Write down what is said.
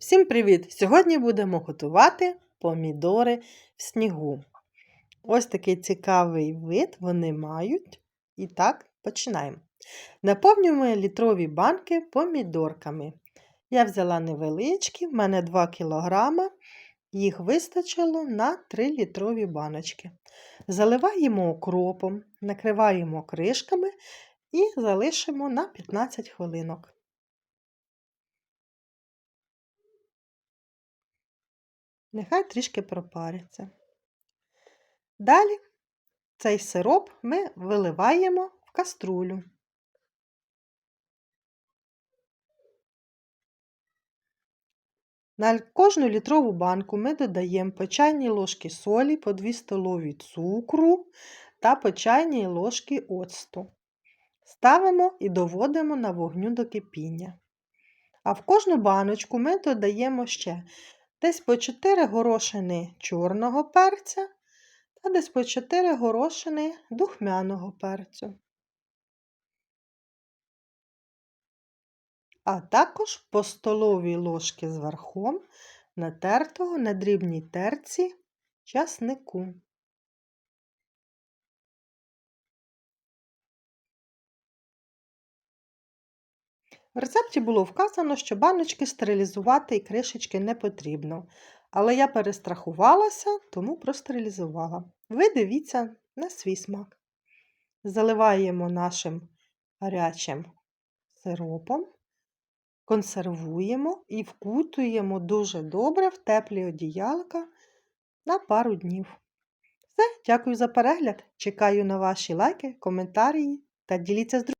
Всім привіт! Сьогодні будемо готувати помідори в снігу. Ось такий цікавий вид вони мають. І так, починаємо. Наповнюємо літрові банки помідорками. Я взяла невеличкі, в мене 2 кг, їх вистачило на 3 літрові баночки. Заливаємо окропом, накриваємо кришками і залишимо на 15 хвилинок. Нехай трішки пропаряться. Далі цей сироп ми виливаємо в каструлю. На кожну літрову банку ми додаємо по чайній ложки солі, по 2 столові цукру та по чайній ложки оцту. Ставимо і доводимо на вогню до кипіння. А в кожну баночку ми додаємо ще десь по 4 горошини чорного перця та десь по 4 горошини духмяного перцю. А також по столовій ложки з верхом натертого на дрібній терці часнику. В рецепті було вказано, що баночки стерилізувати і кришечки не потрібно. Але я перестрахувалася, тому простерилізувала. Ви дивіться на свій смак. Заливаємо нашим гарячим сиропом, консервуємо і вкутуємо дуже добре в теплі одіялка на пару днів. Все, дякую за перегляд. Чекаю на ваші лайки, коментарі та діліться з друзями.